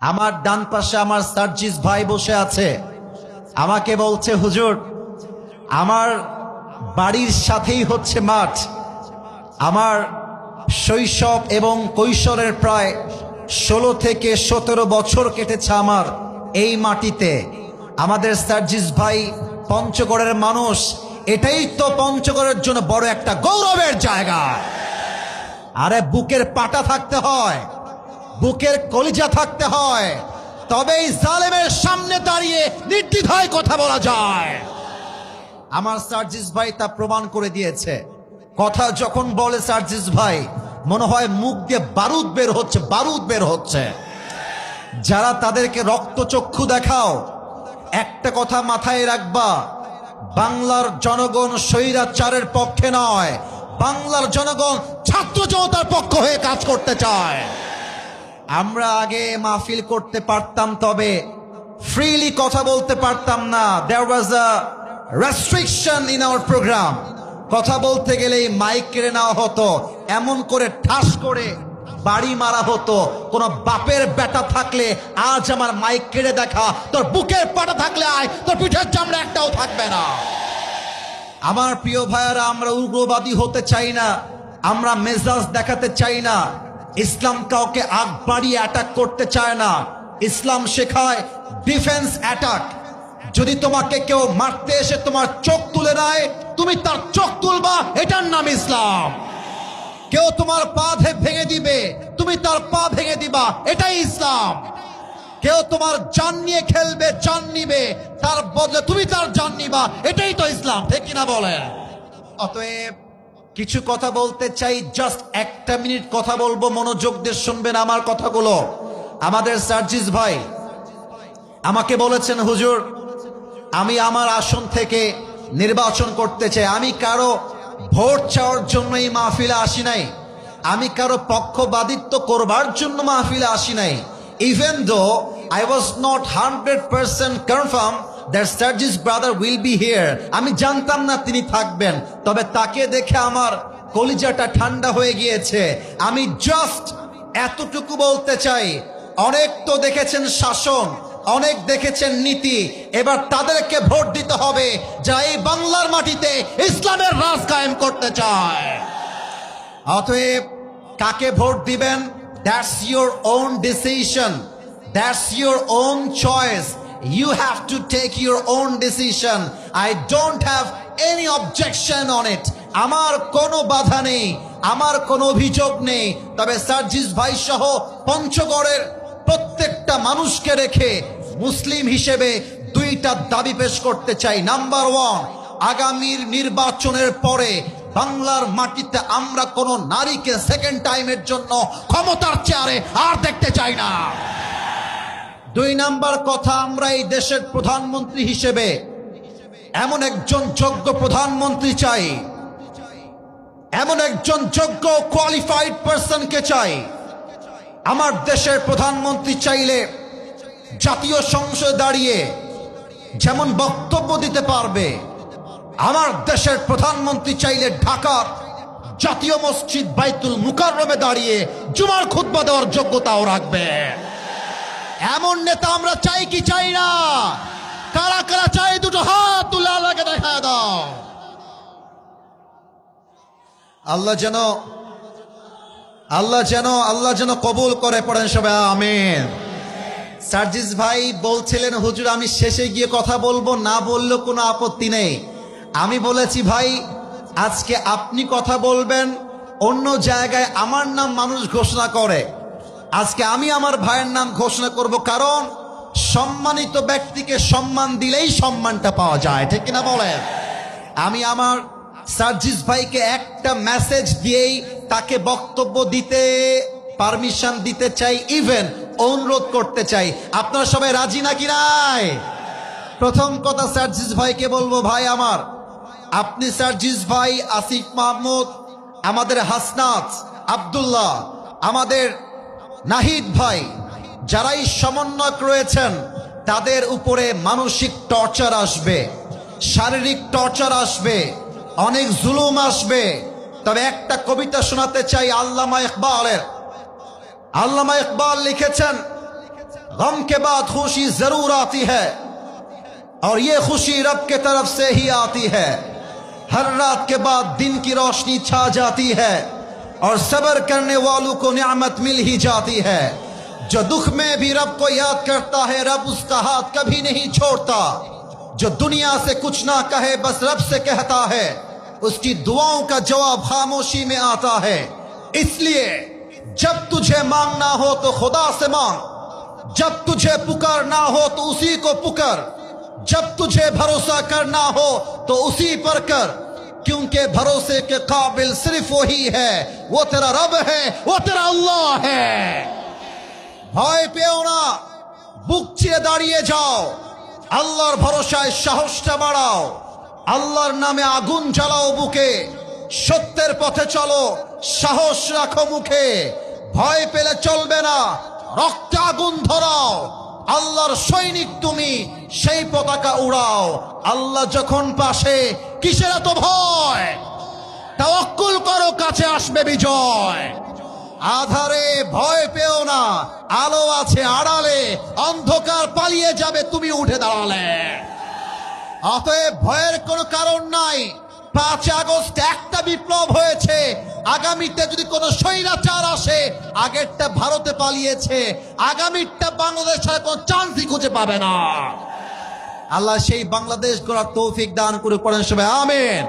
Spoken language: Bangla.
আমার ডান পাশে আমার সার্জিস ভাই বসে আছে। আমাকে বলছে, হুজুর, আমার বাড়ির সাথেই হচ্ছে মাঠ। আমার শৈশব এবং কৈশোরের প্রায় ষোলো থেকে সতেরো বছর কেটেছে আমার এই মাটিতে। আমাদের সার্জিস ভাই পঞ্চগড়ের মানুষ। এটাই তো পঞ্চগড়ের জন্য বড় একটা গৌরবের জায়গা। আরে বুকের পাটা থাকতে হয়। বুকের কলিজা থাকতে হয়। তবেই জালেমের সামনে দাঁড়িয়ে নির্দ্বিধায় কথা বলা যায়। আমার সার্জিস ভাই তা প্রমাণ করে দিয়েছে। কথা যখন বলে সার্জিস ভাই, মনে হয় মুখ দিয়ে বারুদ বের হচ্ছে, বারুদ বের হচ্ছে। যারা তাদেরকে রক্তচক্ষু দেখাও, একটা কথা মাথায় রাখবা, বাংলার জনগণ স্বৈরাচারের পক্ষে নয়, বাংলার জনগণ ছাত্র জনতার পক্ষ হয়ে কাজ করতে চায়। আমরা আগে মাহফিল করতে পারতাম, তবে ফ্রিলি কথা বলতে পারতাম না। There was a restriction in our program কথা বলতে গেলেই মাইক কেড়ে নেওয়া হতো। এমন করে ঠাস করে বাড়ি মারা হতো। কোন বাপের বেটা থাকলে আজ আমার মাইক কেড়ে দেখা। তোর বুকের পাটা থাকলে আয়। তোর পিঠের চামড়া একটাও থাকবে না। আমার প্রিয় ভাইয়ারা, আমরা উগ্রবাদী হতে চাই না। আমরা মেজাজ দেখাতে চাই না। ইসলাম কাউকে আগ বাড়িয়ে অ্যাটাক করতে চায় না। ইসলাম শেখায় ডিফেন্স অ্যাটাক যদি তোমাকে কেউ মারতে এসে তোমার চোখ তুলে নেয়, তুমি তার চোখ তুলবা, এটার নাম ইসলাম। কেউ তোমার পা ভেঙে দিবে, তুমি তার পা ভেঙে দিবা, এটাই ইসলাম। কেউ তোমার জান নিয়ে খেলবে, জান নিবে, তার বদলে তুমি তার জান নিবা, এটাই তো ইসলাম, ঠিক কিনা বলেন? অতএব কিছু কথা বলতে চাই জাস্ট একটা মিনিট কথা বলব, মনোযোগ দিয়ে শুনবেন আমার কথাগুলো। আমাদের সার্জিস ভাই, আমাকে বলেছেন, হুজুর, আমি আমার আসন থেকে নির্বাচন করতে চাই। আমি কারও ভোট চাওয়ার জন্য এই মাহফিলে আসি নাই। আমি কারও পক্ষবাদিত্ব করবার জন্য মাহফিলে আসি নাই। Even though I was not hundred percent confirm brother be আমি জানতাম না তিনি থাকবেন, তবে তাকে দেখে আমার কলিজাটা ঠান্ডা হয়ে গিয়েছে। আমি জাস্ট এতটুকু বলতে চাই, অনেক তো দেখেছেন শাসন, অনেক দেখেছেন নীতি, এবার তাদেরকে ভোট দিতে হবে যা এই বাংলার মাটিতে ইসলামের রাজ কায়েম করতে চায়। অতএব কাকে ভোট দিবেন? That's your own decision that's your own choice you have to take your own decision I don't have any objection on it আমার কোনো বাধা নেই, আমার কোনো অভিযোগ নেই। তবে সার্জিস ভাই সহ পঞ্চগড়ের প্রত্যেকটা মানুষকে রেখে মুসলিম হিসেবে দুইটা দাবি পেশ করতে চাই। নাম্বার ওয়ান আগামীর নির্বাচনের পরে বাংলার মাটিতে আমরা কোন নারীকে সেকেন্ড টাইমের জন্য ক্ষমতার চেয়ারে আর দেখতে চাই না। দুই নাম্বার কথা আমরা এই দেশের প্রধানমন্ত্রী হিসেবে এমন একজন যোগ্য প্রধানমন্ত্রী চাই, এমন একজন যোগ্য কোয়ালিফাইড পার্সনকে চাই। আমার দেশের প্রধানমন্ত্রী চাইলে জাতীয় সংসদে দাঁড়িয়ে যেমন বক্তব্য দিতে পারবে, আমার দেশের প্রধানমন্ত্রী চাইলে ঢাকার জাতীয় মসজিদ বাইতুল মুকাররমে দাঁড়িয়ে জুমার খুতবা দেওয়ার যোগ্যতাও রাখবে। এমন নেতা আমরা চাই কি চাই না? কারা কারা চাই দুটো হাত তুলে আল্লাহকে দেখা দাও। আল্লাহ যেন আল্লাহ যেন আল্লাহ যেন কবুল করে পড়েন সবাই, আমিন। সার্জিস ভাই বলছিলেন, হুজুর, আমি শেষে গিয়ে কথা বলব, না বললেও কোনো আপত্তি নেই। আমি বলেছি, ভাই, আজকে আপনি কথা বলবেন, অন্য জায়গায় আমার নাম মানুষ ঘোষণা করে। আজকে আমি আমার ভাইয়ের নাম ঘোষণা করব, কারণ সম্মানিত ব্যক্তিকে সম্মান দিলেই সম্মানটা পাওয়া যায়, ঠিক কিনা বলেন? আমি আমার সার্জিস ভাইকে একটা মেসেজ দিয়েই তাকে বক্তব্য দিতে পারমিশন দিতে চাই ইভেন অনুরোধ করতে চাই। আপনারা সবাই রাজি নাকি নাই? প্রথম কথা সার্জিস ভাইকে বলব, ভাই আমার, আপনি সার্জিস ভাই, আসিফ মাহমুদ, আমাদের হাসনাত, আব্দুল্লাহ, আমাদের নাহিদ ভাই যারাই সমন্বয়ক রয়েছেন তাদের উপরে মানসিক টর্চার আসবে শারীরিক টর্চার আসবে অনেক জুলুম আসবে তবে একটা কবিতা শোনাতে চাই আল্লামা ইকবালের আল্লামা ইকবাল লিখেছেন गम के बाद खुशी जरूर आती है और ये खुशी रब के तरफ से ही आती है हर रात के बाद दिन की रोशनी छा जाती है और सबर करने वालों को नियामत मिल ही जाती है। जो दुख में भी रब को याद करता है, रब उसका हाथ कभी नहीं छोड़ता। जो दुनिया से कुछ ना कहे, बस रब से कहता है। उसकी दुआओं का जवाब खामोशी में आता है। इसलिए, जब तुझे मांगना हो तो खुदा से मांग। जब तुझे पुकारना हो तो उसी को पुकार। जब तुझे भरोसा करना हो तो उसी पर कर। क्योंकि भरोसे के काबिल सिर्फ वही है वो तेरा रब है वो तेरा अल्लाह है ভয় পেও না বুক চিরে দাঁড়িয়ে যাও আল্লাহর ভরসায় সাহসটা বাড়াও আল্লাহর নামে আগুন জ্বালাও বুকে সত্যের পথে চলো সাহস রাখো মুখে ভয় পেলে চলবে না রক্তে আগুন ধরাও আল্লাহর সৈনিক তুমি, সেই পতাকা উড়াও। আল্লাহ যখন পাশে, কিসের এত ভয়? তাওয়াক্কুল করো, কাছে আসবে বিজয়। আধারে ভয় পেও না, আলো আছে আড়ালে, অন্ধকার পালিয়ে যাবে, তুমি উঠে দাঁড়ালে। অতএব ভয়ের কোনো কারণ নাই। পাঁচ আগস্ট একটা বিপ্লব হয়েছে। আগামীতে যদি কোনো স্বৈরাচার আসে, আগেরটা ভারতে পালিয়েছে। আগামীরটা বাংলাদেশ ছাড়া কোনো চান্সই খুঁজে পাবে না। আল্লাহ সেই বাংলাদেশ গড়ার তৌফিক দান করে পড়েন সবাই। আমেন।